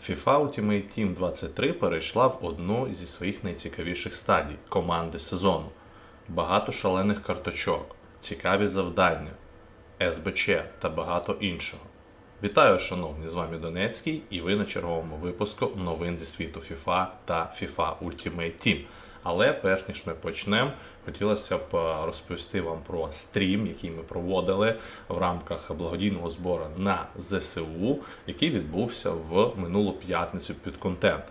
FIFA Ultimate Team 23 перейшла в одну зі своїх найцікавіших стадій команди сезону. Багато шалених карточок, цікаві завдання, СБЧ та багато іншого. Вітаю, шановні, з вами Донецький, і ви на черговому випуску новин зі світу FIFA та FIFA Ultimate Team. Але перш ніж ми почнемо, хотілося б е, розповісти вам про стрім, який ми проводили в рамках благодійного збору на ЗСУ, який відбувся в минулу п'ятницю під контент.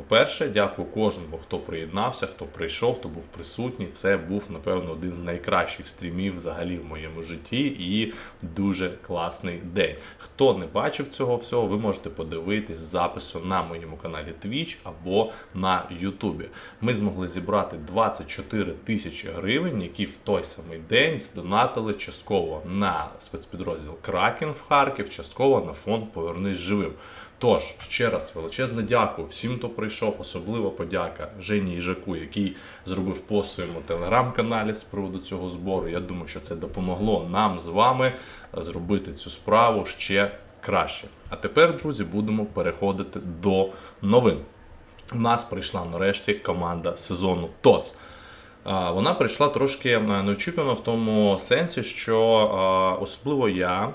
По-перше, дякую кожному, хто приєднався, хто прийшов, хто був присутній. Це був, напевно, один з найкращих стрімів взагалі в моєму житті і дуже класний день. Хто не бачив цього всього, ви можете подивитись запису на моєму каналі Twitch або на Ютубі. Ми змогли зібрати 24 тисячі гривень, які в той самий день здонатили частково на спецпідрозділ Кракен в Харків, частково на фонд Повернись живим. Тож, ще раз величезне дякую всім, хто прийшов. Особливо подяка Жені Іжаку, який зробив в своєму телеграм-каналі з приводу цього збору. Я думаю, що це допомогло нам з вами зробити цю справу ще краще. А тепер, друзі, будемо переходити до новин. У нас прийшла нарешті команда сезону ТОЦ. Вона прийшла трошки е, неочікувано в тому сенсі, що особливо я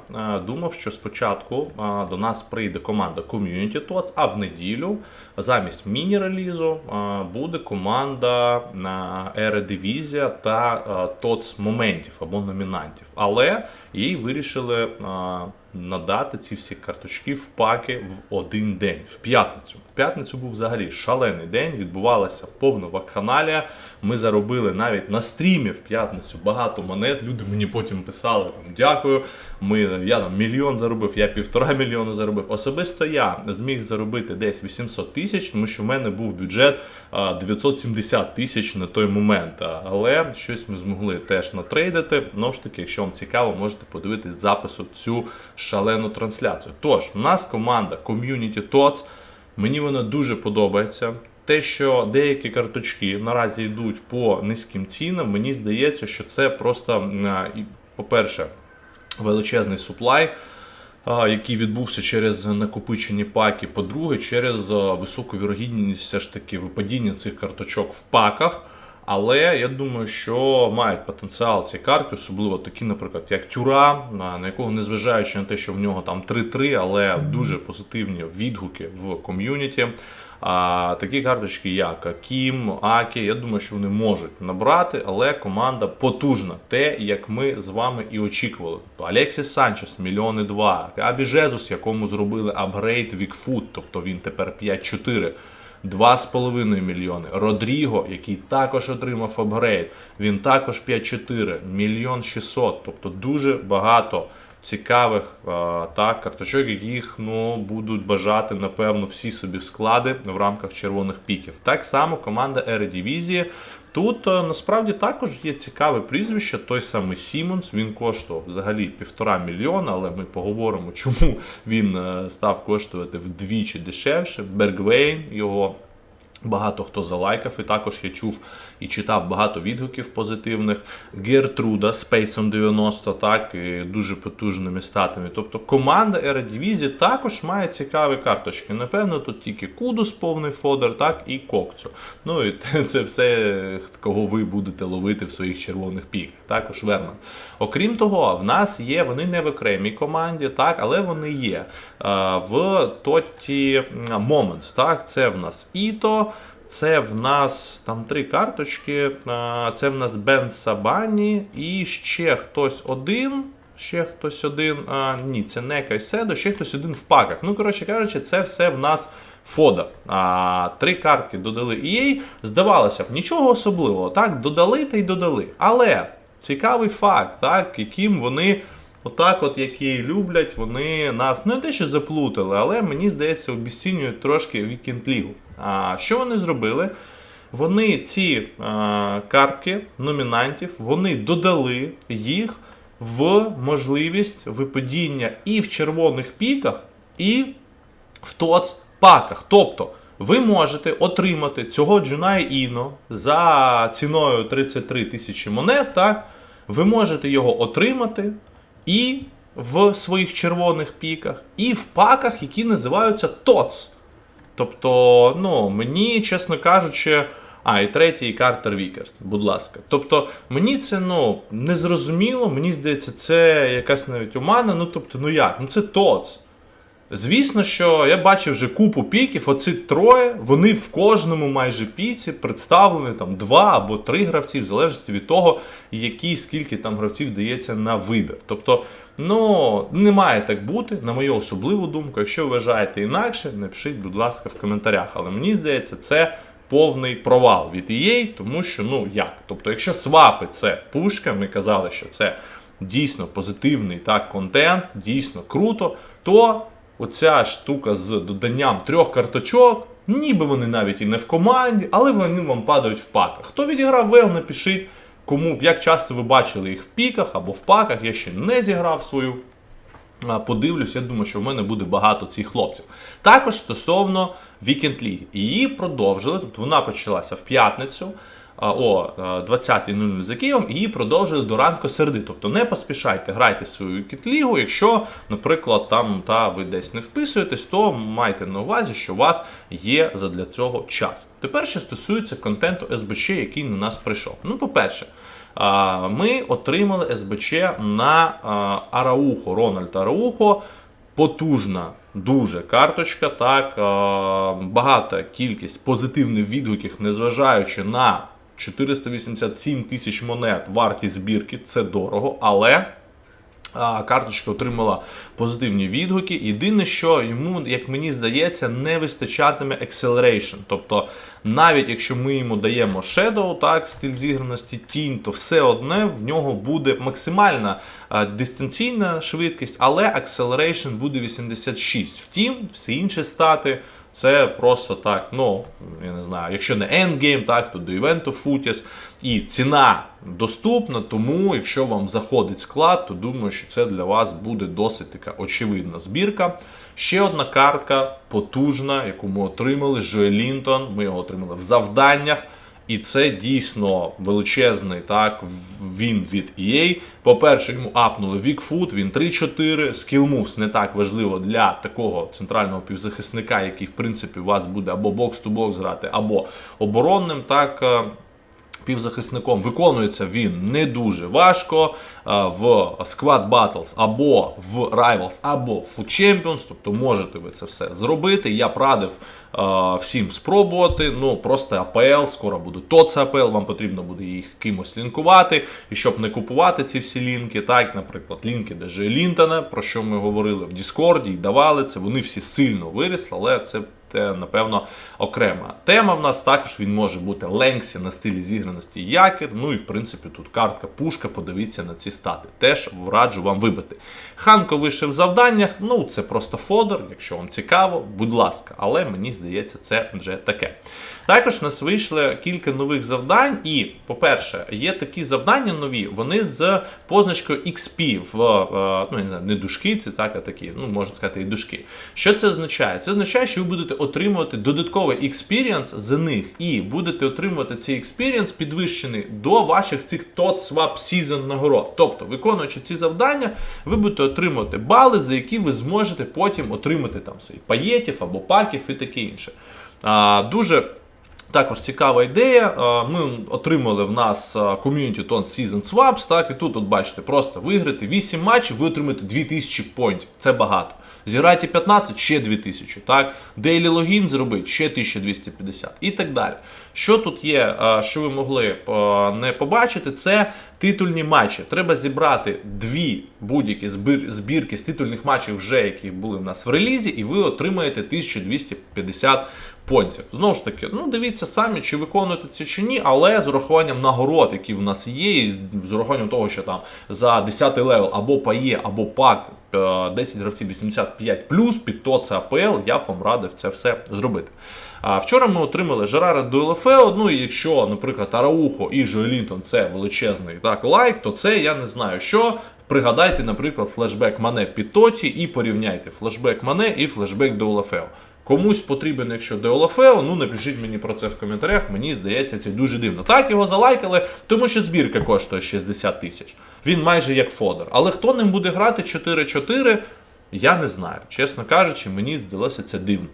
думав, що спочатку до нас прийде команда Community TOTS, а в неділю замість міні-релізу буде команда на Ередивізія та TOTS моментів або номінантів. Але їй вирішили надати ці всі карточки в паки в один день, в п'ятницю. В п'ятницю був взагалі шалений день, відбувалася повна вакханалія. Ми заробили навіть на стрімі в п'ятницю багато монет. Люди мені потім писали там, дякую. Ми, я там мільйон заробив, я півтора мільйона заробив. Особисто я зміг заробити десь 800 тисяч, тому що в мене був бюджет 970 тисяч на той момент. Але щось ми змогли теж натрейдити. Ну ж таки, якщо вам цікаво, можете подивитись запису цю шалену трансляцію. Тож, у нас команда Community TOTS. Мені вона дуже подобається. Те, що деякі карточки наразі йдуть по низьким цінам, мені здається, що це просто, по-перше, величезний суплай, який відбувся через накопичені паки. По-друге, через високу вірогідність все ж таки випадіння цих карточок в паках. Але я думаю, що мають потенціал ці картки, особливо такі, наприклад, як Тюра, на якого, незважаючи на те, що в нього там 3-3, але дуже позитивні відгуки в ком'юніті. А такі карточки, як Кім, Акі, я думаю, що вони можуть набрати, але команда потужна, те, як ми з вами і очікували. Тобто Алексіс Санчес, мільйони два, Абі Жезус, якому зробили апгрейд Вікфут, тобто він тепер 5-4. 2,5 мільйони. Родріго, який також отримав апгрейд, він також 5-4, мільйон 600. Тобто дуже багато цікавих так, карточок, яких ну, будуть бажати, напевно, всі собі склади в рамках червоних піків. Так само команда Ередивізії. Тут е, насправді також є цікаве прізвище, той самий Сімонс. Він коштував взагалі півтора мільйона, але ми поговоримо, чому він е, став коштувати вдвічі дешевше. Бергвейн його. Багато хто залайкав, і також я чув і читав багато відгуків позитивних. Гертруда Спейсом 90, так, і дуже потужними статами. Тобто команда Ередивізії також має цікаві карточки. Напевно, тут тільки Кудус повний фодер, так, і Кокцю. Ну і це все, кого ви будете ловити в своїх червоних піках. Також Верман. Окрім того, в нас є, вони не в окремій команді, так, але вони є. В Тоті Moments, так, це в нас Іто. Це в нас там три карточки. Це в нас Бен Сабані і ще хтось один. Ще хтось один. А, ні, це не Кайседо, ще хтось один в паках. Ну, коротше кажучи, це все в нас фода. А, Три картки додали EA. Здавалося б, нічого особливого. Так, додали та й додали. Але цікавий факт, так, яким вони. Отак, от, які люблять, вони нас не те, що заплутали, але мені здається, обіцінюють трошки League. А що вони зробили? Вони ці а, картки номінантів вони додали їх в можливість випадіння і в червоних піках, і в ТОЦ паках. Тобто ви можете отримати цього Джунай Іно за ціною 33 тисячі монет. Так? Ви можете його отримати і в своїх червоних піках, і в паках, які називаються ТОЦ. Тобто, ну, мені, чесно кажучи. А, і третій і Картер Вікерс, будь ласка. Тобто, мені це ну не зрозуміло, мені здається, це якась навіть умана. Ну тобто, ну як? Ну це ТОЦ. Звісно, що я бачив вже купу піків. Оці троє, вони в кожному майже піці представлені там два або три гравці, в залежності від того, які скільки там гравців дається на вибір. Тобто, ну не має так бути, на мою особливу думку. Якщо вважаєте інакше, напишіть, будь ласка, в коментарях. Але мені здається, це повний провал від EA, тому що ну як? Тобто, якщо свапи це пушка, ми казали, що це дійсно позитивний так контент, дійсно круто, то оця штука з доданням трьох карточок, ніби вони навіть і не в команді, але вони вам падають в паках. Хто відіграв Вел, напишіть, кому як часто ви бачили їх в піках або в паках. Я ще не зіграв свою. Подивлюсь, я думаю, що в мене буде багато цих хлопців. Також стосовно Weekend League. Її продовжили, тобто вона почалася в п'ятницю о 20.00 за Києвом, і її продовжили до ранку середи. Тобто не поспішайте, грайте свою League. Якщо, наприклад, там та ви десь не вписуєтесь, то майте на увазі, що у вас є задля цього час. Тепер, що стосується контенту СБЧ, який на нас прийшов. Ну, по-перше. Ми отримали СБЧ на Араухо, Рональд Араухо. Потужна дуже карточка. Так, багата кількість позитивних відгуків, незважаючи на 487 тисяч монет вартість збірки, це дорого, але. Карточка отримала позитивні відгуки. Єдине, що йому, як мені здається, не вистачатиме acceleration. Тобто, навіть якщо ми йому даємо Shadow, так, стиль зіграності тінь, то все одне в нього буде максимальна дистанційна швидкість, але acceleration буде 86. Втім, всі інші стати. Це просто так, ну, я не знаю, якщо не endgame, так, то до івенту Footies. І ціна доступна, тому якщо вам заходить склад, то думаю, що це для вас буде досить така очевидна збірка. Ще одна картка потужна, яку ми отримали, Жоель Лінтон. Ми його отримали в завданнях. І це дійсно величезний так, він від EA. По-перше, йому апнули Вікфут, він 3-4. Скілмувс не так важливо для такого центрального півзахисника, який, в принципі, у вас буде або бокс-ту-бокс грати, або оборонним. так, Півзахисником виконується він не дуже важко в Squad Battles або в Rivals, або в Food Champions, тобто можете ви це все зробити. Я б радив всім спробувати. Ну просто АПЛ, скоро буде ТОЦ АПЛ, вам потрібно буде їх кимось лінкувати. І щоб не купувати ці всі лінки, так, наприклад, лінки ДЖ Лінтона, про що ми говорили в Діскорді і давали це, вони всі сильно виросли, але це це, напевно, окрема тема в нас. Також він може бути Ленксі на стилі зіграності якір. Ну і в принципі тут картка пушка, подивіться на ці стати. Теж раджу вам вибити. Ханко вийшов в завданнях, ну це просто фодор, якщо вам цікаво, будь ласка, але мені здається, це вже таке. Також у нас вийшли кілька нових завдань, і, по-перше, є такі завдання нові, вони з позначкою XP в е, ну, не знаю, не дужки, це так, а такі, ну, можна сказати, і дужки. Що це означає? Це означає, що ви будете отримувати додатковий експірієнс з них, і будете отримувати цей експірієнс підвищений до ваших цих тот свап Season нагород. Тобто, виконуючи ці завдання, ви будете отримувати бали, за які ви зможете потім отримати там свої паєтів або паків і таке інше. А, Дуже. Також цікава ідея. Ми отримали в нас Community Tone Season Swaps. Так, і тут, от бачите, просто виграти 8 матчів, ви отримаєте 2000 поінтів. Це багато. Зіграйте 15, ще 2000. Так, Daily логін зробить ще 1250 і так далі. Що тут є, що ви могли не побачити, це титульні матчі. Треба зібрати дві будь-які збірки з титульних матчів, вже які були в нас в релізі, і ви отримаєте 1250 понців. Знову ж таки, ну дивіться самі, чи виконуєте це чи ні, але з урахуванням нагород, які в нас є, і з урахуванням того, що там за 10 левел або пає, або пак 10 гравців 85 плюс, під то це АПЛ, я б вам радив це все зробити. А вчора ми отримали Жерара Дуелофео. Ну і якщо, наприклад, Араухо і Жоелінтон це величезний так лайк, то це я не знаю що. Пригадайте, наприклад, флешбек Мане під Тоті і порівняйте флешбек Мане і флешбек Деолафео. Комусь потрібен, якщо Деолафео, ну напишіть мені про це в коментарях. Мені здається, це дуже дивно. Так його залайкали, тому що збірка коштує 60 тисяч. Він майже як фодер. Але хто ним буде грати 4-4, я не знаю. Чесно кажучи, мені здалося це дивно.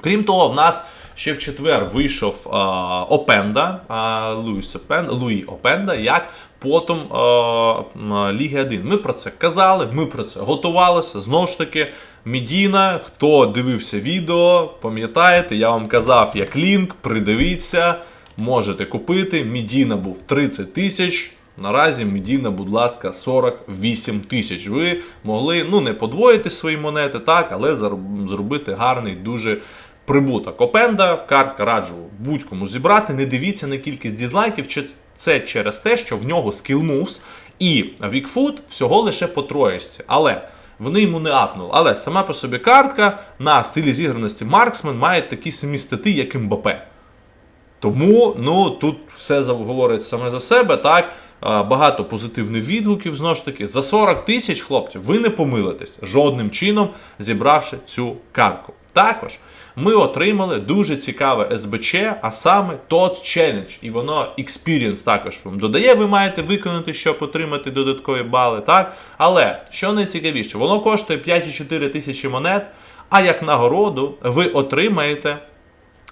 Крім того, в нас ще в четвер вийшов а, Опенда, а, Луїс Опен, Луї Опенда, як потім а, Ліги 1. Ми про це казали, ми про це готувалися. Знову ж таки, Медіна, хто дивився відео, пам'ятаєте, я вам казав, як лінк, придивіться, можете купити. Медіна був 30 тисяч. Наразі Медіна, будь ласка, 48 тисяч. Ви могли ну не подвоїти свої монети, так, але зробити гарний дуже прибуток. Опенда, картка раджу будь-кому зібрати. Не дивіться на кількість дізлайків. чи Це через те, що в нього Moves і Вікфуд всього лише по троєчці. Але вони йому не апнули. Але сама по собі картка на стилі зіграності Марксмен має такі самі стати, як Мбапе. Тому ну тут все говорить саме за себе. Так багато позитивних відгуків. Знову ж таки, за 40 тисяч хлопців ви не помилитесь жодним чином, зібравши цю картку. Також ми отримали дуже цікаве СБЧ, а саме TOTS Challenge. І воно Experience також вам додає. Ви маєте виконати, щоб отримати додаткові бали. Так, але що найцікавіше, воно коштує 5,4 тисячі монет. А як нагороду ви отримаєте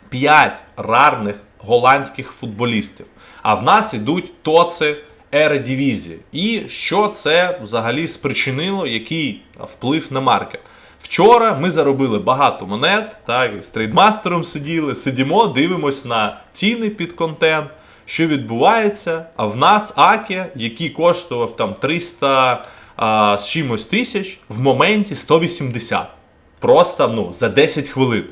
5 рарних голландських футболістів. А в нас ідуть тоци Ередивізії. І що це взагалі спричинило, який вплив на маркет? Вчора ми заробили багато монет, так, з трейдмастером сиділи, сидімо, дивимось на ціни під контент, що відбувається. А в нас Аке, який коштував там 300 а, з чимось тисяч, в моменті 180. Просто ну, за 10 хвилин.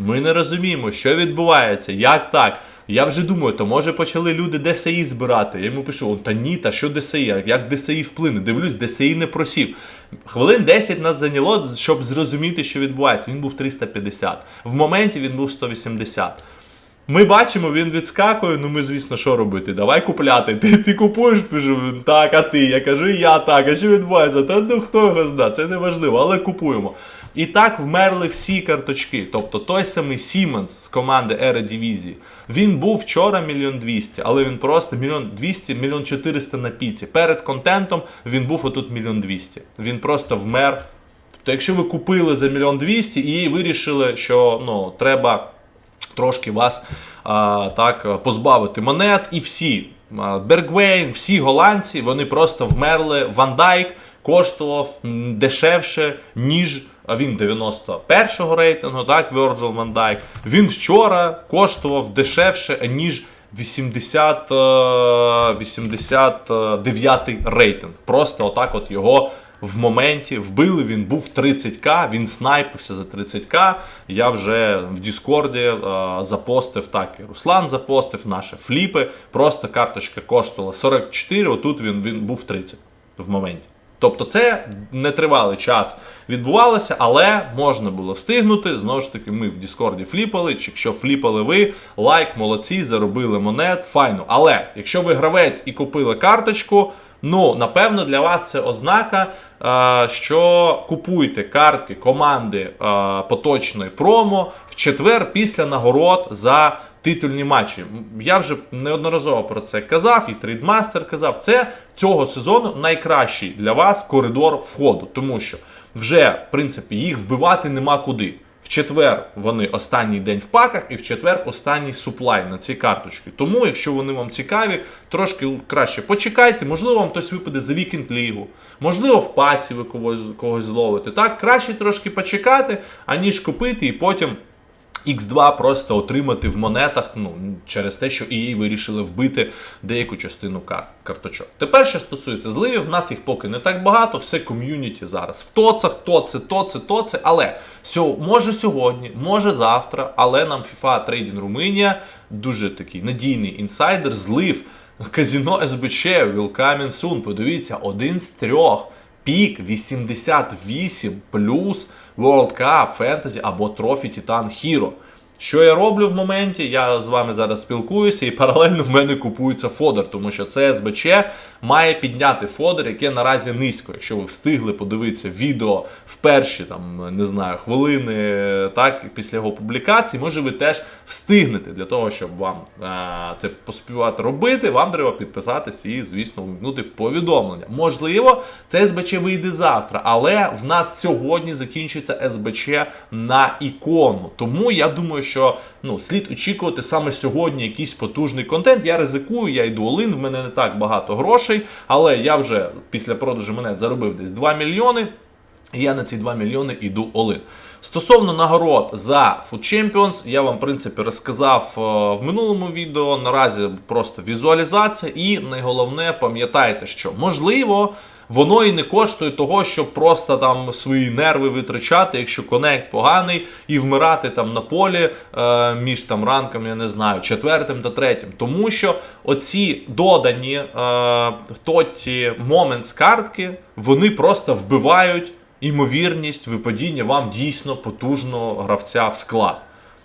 Ми не розуміємо, що відбувається, як так. Я вже думаю, то може почали люди ДСІ збирати. Я йому пишу: «О, та ні, та що ДСІ? Як ДСІ вплине? Дивлюсь, ДСІ не просів. Хвилин 10 нас зайняло, щоб зрозуміти, що відбувається. Він був 350. В моменті він був 180. Ми бачимо, він відскакує. Ну ми, звісно, що робити? Давай купляти. Ти, ти купуєш, пишу, так, а ти. Я кажу, і я так. А що відбувається? Та ну хто його зна, це не важливо, але купуємо. І так вмерли всі карточки. Тобто той самий Сіменс з команди Ера Дивізії. Він був вчора мільйон двісті, але він просто мільйон двісті, мільйон чотириста на піці. Перед контентом він був отут мільйон двісті. Він просто вмер. То якщо ви купили за мільйон двісті і вирішили, що ну, треба трошки вас а, так позбавити монет, і всі Бергвейн, всі голландці, вони просто вмерли. Ван Дайк коштував дешевше, ніж а він 91-го рейтингу, так, Virgil Van Dijk. Він вчора коштував дешевше, ніж 80, е, 89 рейтинг. Просто отак от його в моменті вбили. Він був 30к, він снайпився за 30к. Я вже в Діскорді е, запостив так. І Руслан запостив наші фліпи. Просто карточка коштувала 44, отут він, він був 30 в моменті. Тобто це нетривалий час відбувалося, але можна було встигнути. Знову ж таки, ми в Діскорді фліпали. Чи якщо фліпали ви, лайк, молодці, заробили монет, файно. Але якщо ви гравець і купили карточку, ну напевно для вас це ознака, е, що купуйте картки команди е, поточної промо в четвер після нагород за титульні матчі. Я вже неодноразово про це казав, і трейдмастер казав. Це цього сезону найкращий для вас коридор входу, тому що вже, в принципі, їх вбивати нема куди. В четвер вони останній день в паках, і в четвер останній суплай на ці карточки. Тому, якщо вони вам цікаві, трошки краще почекайте. Можливо, вам хтось випаде за вікенд лігу, можливо, в паці ви когось, когось зловите. Так, краще трошки почекати, аніж купити і потім. X2 просто отримати в монетах ну, через те, що EA вирішили вбити деяку частину кар- карточок. Тепер, що стосується зливів, в нас їх поки не так багато, все ком'юніті зараз в тоцах, тоци, тоци, тоци. Але сьо, може сьогодні, може завтра, але нам FIFA Trading Румунія дуже такий надійний інсайдер, злив казіно СБЧ Will Coming Soon. Подивіться, один з трьох. Пік 88 плюс World Cup Fantasy або Trophy Titan Hero. Що я роблю в моменті? Я з вами зараз спілкуюся, і паралельно в мене купується фодер, тому що це СБЧ має підняти фодер, яке наразі низько. Якщо ви встигли подивитися відео в перші там не знаю хвилини, так після його публікації, може ви теж встигнете для того, щоб вам а, це поспівати робити. Вам треба підписатися і, звісно, вимкнути повідомлення. Можливо, це СБЧ вийде завтра, але в нас сьогодні закінчиться СБЧ на ікону. Тому я думаю, що ну, слід очікувати саме сьогодні якийсь потужний контент. Я ризикую, я йду олин, в мене не так багато грошей, але я вже після продажу монет заробив десь 2 мільйони. І я на ці 2 мільйони іду олин. Стосовно нагород за Food Champions, я вам, в принципі, розказав е, в минулому відео. Наразі просто візуалізація. І найголовне, пам'ятайте, що можливо. Воно і не коштує того, щоб просто там свої нерви витрачати, якщо конект поганий, і вмирати там на полі е, між там ранком, я не знаю, четвертим та третім. Тому що оці додані е, в тоті момент з картки, вони просто вбивають імовірність випадіння вам дійсно потужного гравця в склад.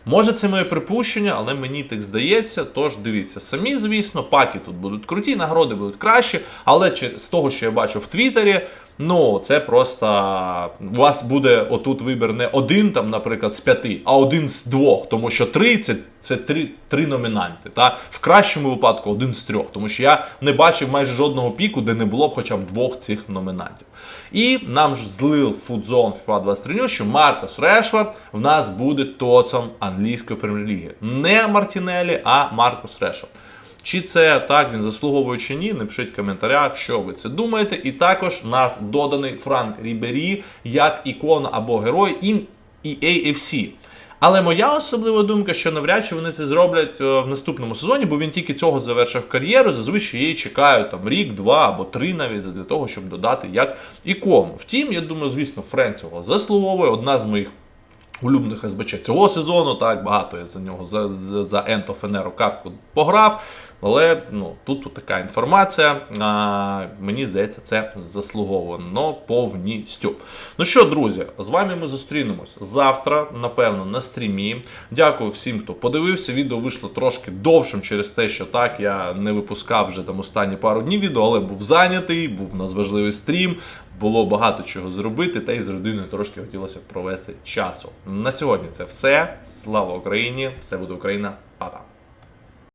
Може, це моє припущення, але мені так здається. Тож дивіться, самі, звісно, паки тут будуть круті, нагороди будуть кращі, але з того, що я бачу в Твіттері, ну це просто у вас буде отут вибір не один, там, наприклад, з п'яти, а один з двох, тому що три це, це три, три номінанти. Та? В кращому випадку один з трьох, тому що я не бачив майже жодного піку, де не було б хоча б двох цих номінантів. І нам ж злив фудзон FIFA 23 News, що Маркос Решвард в нас буде тоцом англійської прем'єр-ліги. Не Мартінелі, а Маркос Решвард. Чи це так він заслуговує чи ні? Напишіть в коментарях, що ви це думаєте. І також в нас доданий Франк Рібері як ікона або герой in EA FC. Але моя особлива думка, що навряд чи вони це зроблять е, в наступному сезоні, бо він тільки цього завершив кар'єру. Зазвичай її чекають там рік, два або три навіть для того, щоб додати як ікону. Втім, я думаю, звісно, Френк цього заслуговує. Одна з моїх улюблених СБЧ цього сезону. Так багато я за нього за, за, за of Enero картку пограв. Але ну, тут, тут така інформація. А, мені здається, це заслуговано повністю. Ну що, друзі, з вами ми зустрінемось завтра, напевно, на стрімі. Дякую всім, хто подивився. Відео вийшло трошки довшим через те, що так я не випускав вже там останні пару днів відео, але був зайнятий, був у нас важливий стрім. Було багато чого зробити, та й з родиною трошки хотілося провести часу. На сьогодні це все. Слава Україні! Все буде Україна, Па-па!